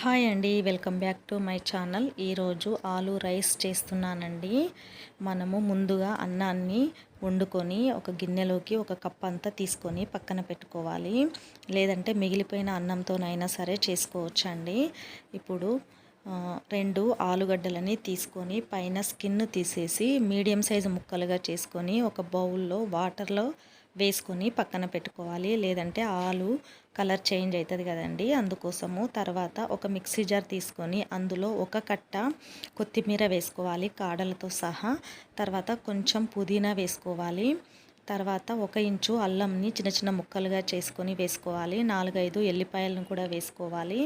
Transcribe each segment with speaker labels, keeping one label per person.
Speaker 1: Hi అండి welcome back to my channel. ఈరోజు aloo rice చేస్తున్నానండి. మనము ముందుగా అన్నాన్ని వండుకొని ఒక గిన్నెలోకి ఒక కప్ అంతా తీసుకొని పక్కన పెట్టుకోవాలి. లేదంటే మిగిలిపోయిన అన్నంతోనైనా సరే చేసుకోవచ్చండి. ఇప్పుడు రెండు ఆలుగడ్డలని తీసుకొని పైన స్కిన్ తీసేసి మీడియం సైజు ముక్కలుగా చేసుకొని ఒక బౌల్లో వాటర్లో వేసుకొని పక్కన పెట్టుకోవాలి. లేదంటే ఆలు కలర్ చేంజ్ అవుతుంది కదండి. అందుకోసము తర్వాత ఒక మిక్సీ జార్ తీసుకొని అందులో ఒక కట్ట కొత్తిమీర వేసుకోవాలి కాడలతో సహా. తర్వాత కొంచెం పుదీనా వేసుకోవాలి. తర్వాత ఒక ఇంచు అల్లంని చిన్న చిన్న ముక్కలుగా చేసుకొని వేసుకోవాలి. నాలుగైదు ఎల్లిపాయలను కూడా వేసుకోవాలి.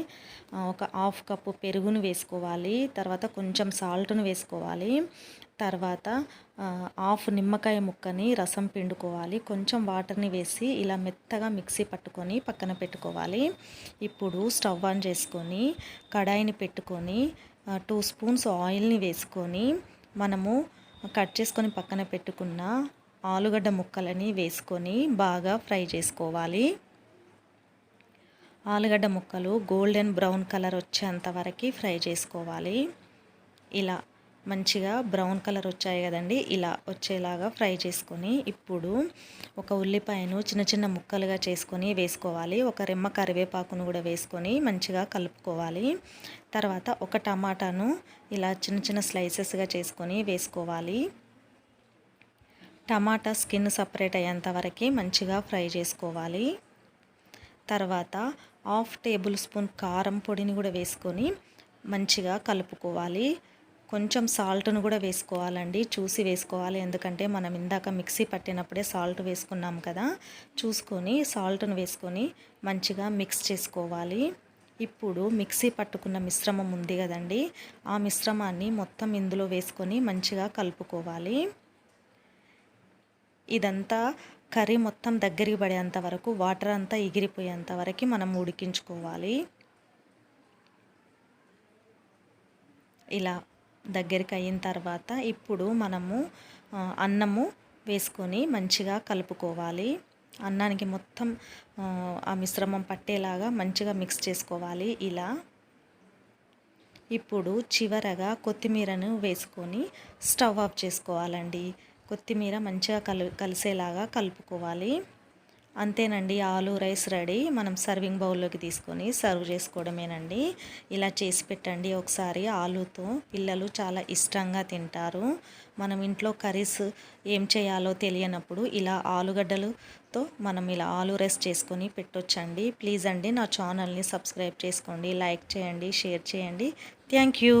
Speaker 1: ఒక హాఫ్ కప్పు పెరుగును వేసుకోవాలి. తర్వాత కొంచెం సాల్ట్ను వేసుకోవాలి. తర్వాత హాఫ్ నిమ్మకాయ ముక్కని రసం పిండుకోవాలి. కొంచెం వాటర్ని వేసి ఇలా మెత్తగా మిక్సీ పట్టుకొని పక్కన పెట్టుకోవాలి. ఇప్పుడు స్టవ్ ఆన్ చేసుకొని కడాయిని పెట్టుకొని టూ స్పూన్స్ ఆయిల్ని వేసుకొని మనము కట్ చేసుకొని పక్కన పెట్టుకున్న ఆలుగడ్డ ముక్కలని వేసుకొని బాగా ఫ్రై చేసుకోవాలి. ఆలుగడ్డ ముక్కలు గోల్డెన్ బ్రౌన్ కలర్ వచ్చేంత వరకు ఫ్రై చేసుకోవాలి. ఇలా మంచిగా బ్రౌన్ కలర్ వచ్చాయి కదండి ఇలా వచ్చేలాగా ఫ్రై చేసుకొని ఇప్పుడు ఒక ఉల్లిపాయను చిన్న చిన్న ముక్కలుగా చేసుకొని వేసుకోవాలి. ఒక రెమ్మ కరివేపాకును కూడా వేసుకొని మంచిగా కలుపుకోవాలి. తర్వాత ఒక టమాటాను ఇలా చిన్న చిన్న స్లైసెస్గా చేసుకొని వేసుకోవాలి. టమాటా స్కిన్ సపరేట్ అయ్యేంత వరకు మంచిగా ఫ్రై చేసుకోవాలి. తర్వాత హాఫ్ టేబుల్ స్పూన్ కారం పొడిని కూడా వేసుకొని మంచిగా కలుపుకోవాలి. కొంచెం సాల్ట్ను కూడా వేసుకోవాలండి. చూసి వేసుకోవాలి. ఎందుకంటే మనం ఇందాక మిక్సీ పట్టినప్పుడే సాల్ట్ వేసుకున్నాం కదా. చూసుకొని సాల్ట్ను వేసుకొని మంచిగా మిక్స్ చేసుకోవాలి. ఇప్పుడు మిక్సీ పట్టుకున్న మిశ్రమం ఉంది కదండి. ఆ మిశ్రమాన్ని మొత్తం ఇందులో వేసుకొని మంచిగా కలుపుకోవాలి. ఇదంతా కర్రీ మొత్తం దగ్గరికి పడేంత వరకు వాటర్ అంతా ఎగిరిపోయేంత వరకు మనం ఉడికించుకోవాలి. ఇలా దగ్గరికి అయిన తర్వాత ఇప్పుడు మనము అన్నము వేసుకొని మంచిగా కలుపుకోవాలి. అన్నానికి మొత్తం ఆ మిశ్రమం పట్టేలాగా మంచిగా మిక్స్ చేసుకోవాలి ఇలా. ఇప్పుడు చివరగా కొత్తిమీరను వేసుకొని స్టవ్ ఆఫ్ చేసుకోవాలండి. కొత్తిమీర మంచిగా కలు కలిసేలాగా కలుపుకోవాలి. అంతేనండి ఆలు రైస్ రెడీ. మనం సర్వింగ్ బౌల్లోకి తీసుకొని సర్వ్ చేసుకోవడమేనండి. ఇలా చేసి పెట్టండి ఒకసారి ఆలుతో. పిల్లలు చాలా ఇష్టంగా తింటారు. మనం ఇంట్లో కర్రీస్ ఏం చేయాలో తెలియనప్పుడు ఇలా ఆలుగడ్డలతో మనం ఇలా ఆలు రైస్ చేసుకొని పెట్టొచ్చండి. ప్లీజ్ అండి నా ఛానల్ని సబ్స్క్రైబ్ చేసుకోండి. లైక్ చేయండి షేర్ చేయండి. Thank you.